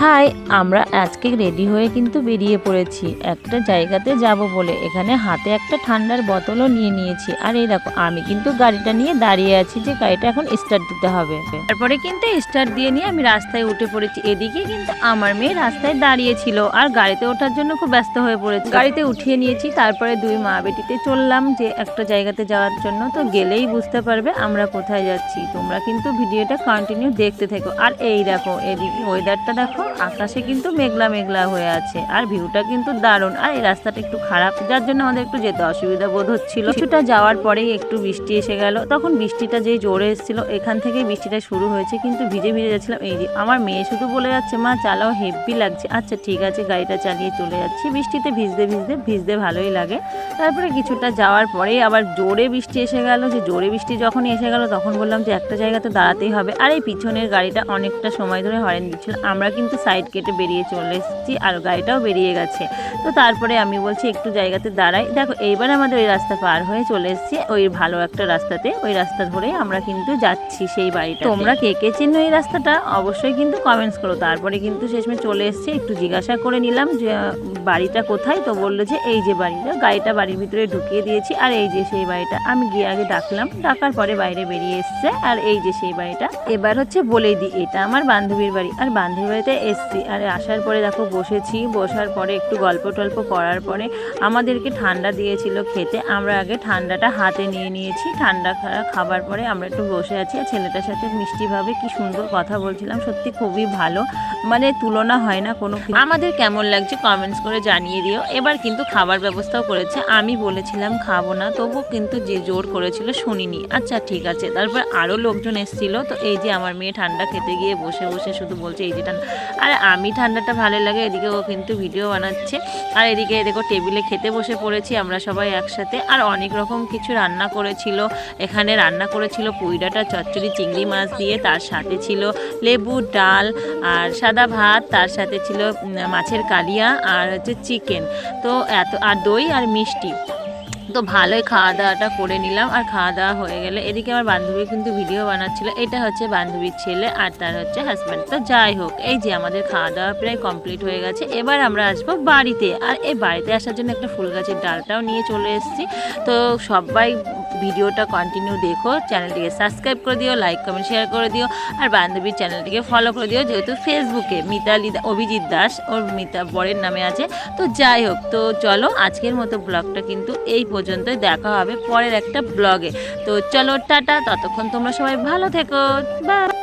High, আমরা আজকে ready হয়ে কিন্তু বেরিয়ে পড়েছি। একটা জায়গাতে যাব বলে এখানে হাতে একটা ঠান্ডার বোতলও নিয়ে নিয়েছি। আর এই দেখো, আমি কিন্তু গাড়িটা নিয়ে দাঁড়িয়ে আছি যে গাড়িটা এখন স্টার্ট দিতে হবে। তারপরে কিন্তু স্টার্ট দিয়ে নিয়ে আমি রাস্তায় উঠে পড়েছি। এদিকে কিন্তু আমার মেয়ে রাস্তায় দাঁড়িয়ে ছিল আর গাড়িতে ওঠার জন্য খুব ব্যস্ত হয়ে পড়েছে। গাড়িতে উঠিয়ে নিয়েছি, তারপরে দুই মা বেটিতে চললাম যে একটা জায়গাতে যাওয়ার জন্য। তো গেলেই বুঝতে পারবে আমরা কোথায় যাচ্ছি। তোমরা কিন্তু ভিডিওটা কন্টিনিউ দেখতে থেকো। আর এই দেখো, এদিকে ওয়েদারটা দেখো আকাশে কিন্তু মেঘলা মেঘলা হয়ে আছে, আর ভিউটা কিন্তু দারুণ। আর এই রাস্তাটা একটু খারাপ, যার জন্য আমাদের একটু যেতে অসুবিধা বোধ হচ্ছিল। কিছুটা যাওয়ার পরেই একটু বৃষ্টি এসে গেল। তখন বৃষ্টিটা যেই জোরে এসেছিল, এখান থেকে বৃষ্টিটা শুরু হয়েছে, কিন্তু ভিজে ভিজে যাচ্ছিলাম। এই যে আমার মেয়ে শুধু বলে যাচ্ছে, মা, চালাও, হেভি লাগছে। আচ্ছা ঠিক আছে, গাড়িটা চালিয়ে চলে যাচ্ছি। বৃষ্টিতে ভিজতে ভিজতে ভিজতে ভালোই লাগে। তারপরে কিছুটা যাওয়ার পরেই আবার জোরে বৃষ্টি এসে গেল। যে জোরে বৃষ্টি যখনই এসে গেল, তখন বললাম যে, একটা জায়গাতে দাঁড়াতেই হবে। আর এই পিছনের গাড়িটা অনেকটা সময় ধরে হরেন দিচ্ছিল। আমরা কিন্তু সাইড কেটে বেরিয়ে চলে এসেছি আর গাড়িটাও বেরিয়ে গেছে। তো তারপরে আমি বলছি একটু জায়গাতে দাঁড়াই। দেখো, এইবার আমাদের ওই রাস্তা পার হয়ে চলে এসেছি। ওই ভালো একটা রাস্তাতে, ওই রাস্তা ধরে আমরা কিন্তু যাচ্ছি সেই বাড়িটা তোমরা কে কে চিনো এই রাস্তাটা? অবশ্যই কিন্তু কমেন্টস করো। তারপরে কিন্তু শেষমে চলে এসেছি। একটু জিজ্ঞাসা করে নিলাম যে বাড়িটা কোথায়? তো বলল যে, এই যে বাড়িটা, গাড়িটা বাড়ির ভিতরে ঢুকিয়ে দিয়েছি, আর এই যে সেই বাড়িটা। আমি গিয়ে আগে ডাকলাম, ডাকার পরে বাইরে বেরিয়ে এসছে, আর এই যে সেই বাড়িটা। এবার হচ্ছে বলেই দিই, এটা আমার বান্ধবীর বাড়ি, আর বান্ধবীর বাড়িতে এসছি। আর আসার পরে দেখো, বসেছি, বসার পরে একটু গল্প টল্প করার পরে আমাদেরকে ঠান্ডা দিয়েছিল খেতে, আমরা আগে ঠান্ডাটা হাতে নিয়ে নিয়েছি, ঠান্ডা খাবার পরে আমরা একটু বসে আছি, আর ছেলেটার সাথে মিষ্টিভাবে কি সুন্দর কথা বলছিলাম, সত্যি খুবই ভালো মানে তুলনা হয় না কোনো আমাদের কেমন লাগছে? কমেন্টস করে জানিয়ে দিও। এবার কিন্তু খাবার ব্যবস্থাও করেছে। আমি বলেছিলাম, খাব না। তবু কিন্তু যে জোর করেছিল শুনিনি। আচ্ছা ঠিক আছে। তারপর আরও লোকজন এসেছিল। তো এই যে আমার মেয়ে ঠান্ডা খেতে গিয়ে বসে বসে শুধু বলছে, এই যে ঠান্ডা। আর আমি ঠান্ডাটা ভালো লাগে, এদিকে ও কিন্তু ভিডিও বানাচ্ছে। আর এদিকে দেখো টেবিলে খেতে বসে পড়েছি আমরা সবাই একসাথে। আর অনেক রকম কিছু রান্না করেছিল। এখানে রান্না করেছিল পুইডাটা, চচ্চড়ি, চিংড়ি মাছ দিয়ে, তার সাথে ছিল লেবু ডাল আর সাদা ভাত, তার সাথে ছিল মাছের কালিয়া আর হচ্ছে চিকেন। তো এত, আর দই আর মিষ্টি। তো ভালোই খাওয়া দাওয়াটা করে নিলাম আর খাওয়া দাওয়া হয়ে গেলে এদিকে আমার বান্ধবী কিন্তু ভিডিও বানাচ্ছিল। এটা হচ্ছে বান্ধবীর ছেলে আর তার হচ্ছে হাজব্যান্ড তো যাই হোক, এই যে আমাদের খাওয়া দাওয়া প্রায় কমপ্লিট হয়ে গেছে। এবার আমরা আসব বাড়িতে। আর এই বাড়িতে আসার জন্য একটা ফুল গাছের ডালটাও নিয়ে চলে এসেছি। তো সবাই ভিডিওটা কন্টিনিউ দেখো চ্যানেলটিকে সাবস্ক্রাইব করে দিও লাইক কমেন্ট শেয়ার করে দিও, আর বান্ধবীর চ্যানেলটিকে ফলো করে দিও, যেহেতু ফেসবুকে মিতালি অভিজিৎ দাস ওর মিতা বরের নামে আছে। তো যাই হোক, তো চলো আজকের মতো ব্লগটা কিন্তু এই পর্যন্তই, দেখা হবে পরের একটা ব্লগে তো চলো, টাটা, ততক্ষণ তোমরা সবাই ভালো থেকো বা